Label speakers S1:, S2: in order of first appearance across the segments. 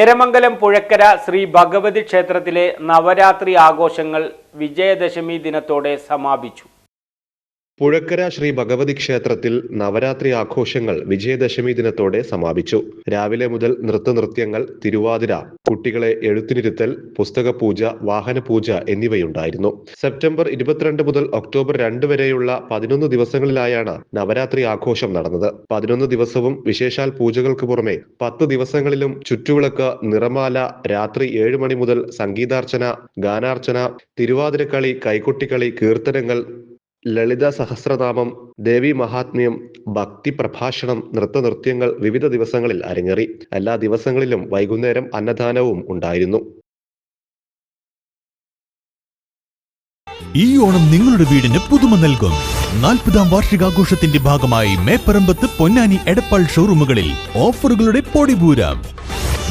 S1: എരമംഗലം പുഴക്കര ശ്രീ ഭഗവതി ക്ഷേത്രത്തിലെ നവരാത്രി ആഘോഷങ്ങൾ വിജയദശമി ദിനത്തോടെ സമാപിച്ചു.
S2: പുഴക്കര ശ്രീ ഭഗവതി ക്ഷേത്രത്തിൽ നവരാത്രി ആഘോഷങ്ങൾ വിജയദശമി ദിനത്തോടെ സമാപിച്ചു. രാവിലെ മുതൽ നൃത്തനൃത്യങ്ങൾ തിരുവാതിര കുട്ടികളെ എഴുത്തിനിരുത്തൽ പുസ്തകപൂജ വാഹനപൂജ എന്നിവയുണ്ടായിരുന്നു. സെപ്റ്റംബർ ഇരുപത്തിരണ്ട് മുതൽ ഒക്ടോബർ രണ്ട് വരെയുള്ള പതിനൊന്ന് ദിവസങ്ങളിലായാണ് നവരാത്രി ആഘോഷം നടന്നത്. പതിനൊന്ന് ദിവസവും വിശേഷാൽ പൂജകൾക്ക് പുറമെ പത്ത് ദിവസങ്ങളിലും ചുറ്റുവിളക്ക് നിറമാല രാത്രി ഏഴ് മണി മുതൽ സംഗീതാർച്ചന ഗാനാർച്ചന തിരുവാതിരക്കളി കൈകൊട്ടിക്കളി കീർത്തനങ്ങൾ ലളിത സഹസ്രനാമം ദേവി മഹാത്മ്യം ഭക്തി പ്രഭാഷണം നൃത്തനൃത്യങ്ങൾ വിവിധ ദിവസങ്ങളിൽ അരങ്ങേറി. എല്ലാ ദിവസങ്ങളിലും വൈകുന്നേരം അന്നദാനവും ഉണ്ടായിരുന്നു.
S3: ഈ ഓണം നിങ്ങളുടെ വീടിന് പുതുമ നൽകും. നാൽപ്പതാം വാർഷികാഘോഷത്തിന്റെ ഭാഗമായി മേപ്പറമ്പത്ത് പൊന്നാനി എടപ്പാൾ ഷോറൂമുകളിൽ ഓഫറുകളുടെ പൊടിപൂരം.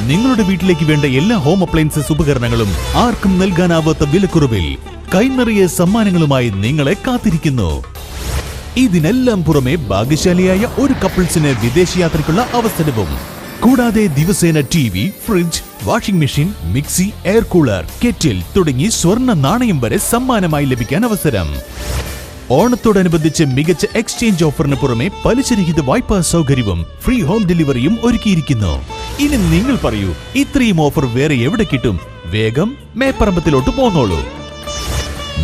S3: നിങ്ങളുടെ വീട്ടിലേക്ക് വേണ്ട എല്ലാ ഹോം അപ്ലയൻസസ് ഉപകരണങ്ങളും ആർക്കും നൽകാനാവാത്ത വിലക്കുറവിൽ കൈനിറിയ സമ്മാനങ്ങളുമായി നിങ്ങളെ കാത്തിരിക്കുന്നു. ഇതിനെല്ലാം പുറമെ ഭാഗ്യശാലിയായ ഒരു കപ്പിൾസിന് വിദേശയാത്രയ്ക്കുള്ള അവസരവും. കൂടാതെ ദിവസേന T V fridge washing machine mixie air cooler kettle തുടങ്ങി സ്വർണ നാണയം വരെ സമ്മാനമായി ലഭിക്കാൻ അവസരം. ഓണത്തോടനുബന്ധിച്ച് മികച്ച എക്സ്ചേഞ്ച് ഓഫറിന് പുറമെ പലിശരഹിത വായ്പാ സൗകര്യവും ഫ്രീ ഹോം ഡെലിവറിയും ഒരുക്കിയിരിക്കുന്നു. ഇനി നിങ്ങൾ പറയൂ ഇത്രയും ഓഫർ വേറെ എവിടെ കിട്ടും? വേഗം മേപ്പറമ്പത്തിലോട്ട് പോന്നോളൂ.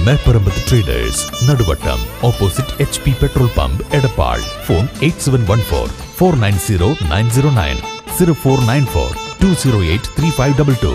S3: Meppparambath traders Naduvattam opposite H P petrol pump Edappal. Phone eight seven one four four nine zero nine zero nine zero four nine four two zero eight three five double two